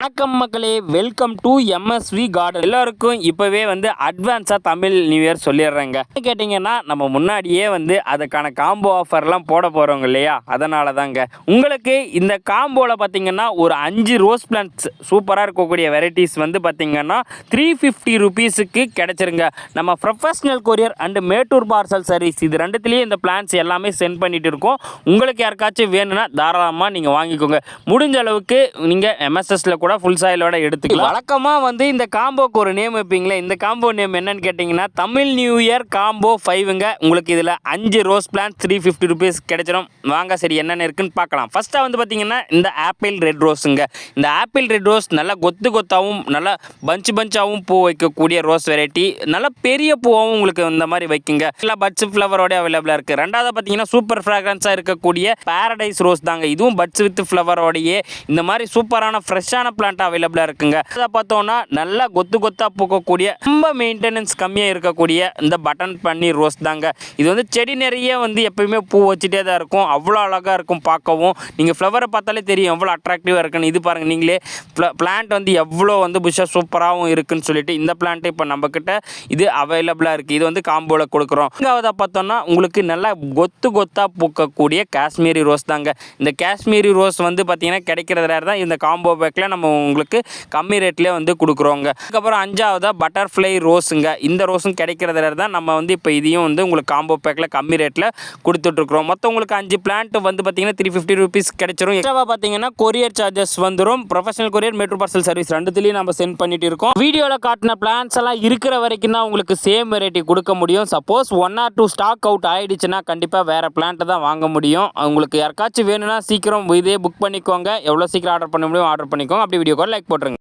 வணக்கம் மக்களே welcome to MSV garden எல்லாருக்கும் இப்போவே வந்து அட்வான்ஸாக தமிழ் நியூ இயர் சொல்லிடுறேங்க. என்ன கேட்டிங்கன்னா நம்ம முன்னாடியே வந்து அதுக்கான காம்போ ஆஃபர்லாம் போட போகிறோங்க இல்லையா? அதனால தாங்க உங்களுக்கு இந்த காம்போவில் பார்த்தீங்கன்னா ஒரு அஞ்சு ரோஸ் பிளான்ட்ஸ் சூப்பராக இருக்கக்கூடிய வெரைட்டிஸ் வந்து பார்த்தீங்கன்னா த்ரீ ஃபிஃப்டி ருபீஸுக்கு கிடச்சிருங்க. நம்ம professional courier and Mettur parcel service இது ரெண்டுத்துலேயும் இந்த பிளான்ஸ் எல்லாமே சென்ட் பண்ணிட்டு இருக்கோம். உங்களுக்கு யாருக்காச்சும் வேணும்னா தாராளமாக நீங்கள் வாங்கிக்கோங்க. முடிஞ்ச அளவுக்கு நீங்கள் எம்எஸ்எஸ்ல கூட ஃபுல் சாயிலோட எடுத்துக்கலாம். வழக்கமாக வந்து இந்த காம்போக்கு ஒரு நேம் வைப்பீங்களே இந்த காம்போ நேம் என்னன்னு கேட்டிங்கன்னா தமிழ் நியூ இயர் காம்போ ஃபைவுங்க உங்களுக்கு இதில் அஞ்சு rose plan three fifty rupees கிடைச்சிடும் வாங்க சரி என்னென்ன இருக்குன்னு பார்க்கலாம். ஃபஸ்ட்டாக வந்து பார்த்தீங்கன்னா இந்த ஆப்பிள் ரெட் ரோஸுங்க இந்த ஆப்பிள் ரெட் ரோஸ் நல்லா கொத்து கொத்தாகவும் நல்லா பஞ்சு பஞ்சாகவும் பூ வைக்கக்கூடிய ரோஸ் வெரைட்டி நல்லா பெரிய பூவாகவும் உங்களுக்கு இந்த மாதிரி வைக்குங்க. எல்லா பட்ஸ் ஃப்ளவரோட அவைலபிளாக இருக்குது ரெண்டாவது பார்த்தீங்கன்னா சூப்பர் ஃப்ராக்ரன்ஸாக இருக்கக்கூடிய பேரடைஸ் ரோஸ் தாங்க. இதுவும் பட்ஸ் வித் ஃப்ளவரோடையே இந்த மாதிரி சூப்பரான ஃப்ரெஷ்ஷான பிளான்ட் அவைலபிளாக இருக்குங்க. அதை பார்த்தோன்னா நல்லா கொத்து கொத்தாக பூக்கக்கூடிய ரொம்ப மெயின்டெனன்ஸ் கம்மியாக இருக்கக்கூடிய இந்த பட்டன் பன்னீர் ரோஸ் தாங்க. இது வந்து செடி நிறைய வந்து எப்பயுமே பூ வச்சுட்டே தான் இருக்கும். அவ்வளோ அழகாக இருக்கும் பார்க்கவும். நீங்கள் ஃப்ளவரை பார்த்தாலே தெரியும் எவ்வளோ அட்ராக்டிவாக இருக்குன்னு. இது பாருங்கள் நீங்களே பிளான்ட் வந்து எவ்வளோ வந்து புஷ்ஷாக சூப்பராகவும் இருக்குன்னு சொல்லிட்டு இந்த பிளான்ட் இப்போ நம்மக்கிட்ட இது அவைலபிளாக இருக்குது இது வந்து காம்போவில் கொடுக்குறோம். இங்காவதாக பார்த்தோன்னா உங்களுக்கு நல்லா கொத்து கொத்தாக பூக்கக்கூடிய காஷ்மீரி ரோஸ் தாங்க. இந்த காஷ்மீரி ரோஸ் வந்து பார்த்தீங்கன்னா கிடைக்கிறது தான். இந்த காம்போ பேக்கில் நம்ம உங்களுக்கு கம்மி ரேட்லேயே வந்து கொடுக்குறோங்க. அதுக்கப்புறம் அஞ்சாவதாக பட்டர்ஃப்ளை ரோஸுங்க இந்த ரோஸும் கிடைக்கிறதுல தான் நம்ம வந்து இப்போ இதையும் வந்து உங்களுக்கு காம்போ பேக்கில் கம்மி ரேட்டில் கொடுத்துட்ருக்குறோம். மொத்தம் உங்களுக்கு அஞ்சு பிளான்ட் வந்து பார்த்தீங்கன்னா த்ரீ ஃபிஃப்டி ருபீஸ் கிடைச்சிரும். எக்ஸ்ட்ராவாக பார்த்தீங்கன்னா கொரியர் சார்ஜஸ் வந்துடும் professional courier metro parcel service ரெண்டுத்துலேயும் நம்ம சென்ட் பண்ணிட்டு இருக்கோம். வீடியோவில் காட்டின பிளான்ஸ் எல்லாம் இருக்கிற வரைக்கும் தான் உங்களுக்கு சேம் வெரைட்டி கொடுக்க முடியும். Suppose one or two stock out ஆகிடுச்சுன்னா கண்டிப்பாக வேறு பிளான்ட்டை தான் வாங்க முடியும். உங்களுக்கு யாருக்காச்சும் வேணும்னா சீக்கிரம் இதே புக் பண்ணிக்கோங்க. எவ்வளோ சீக்கிரம் ஆர்டர் பண்ண முடியும் ஆர்டர் பண்ணிக்கோங்க. அப்படி வீடியோ லைக் போட்டுருங்க.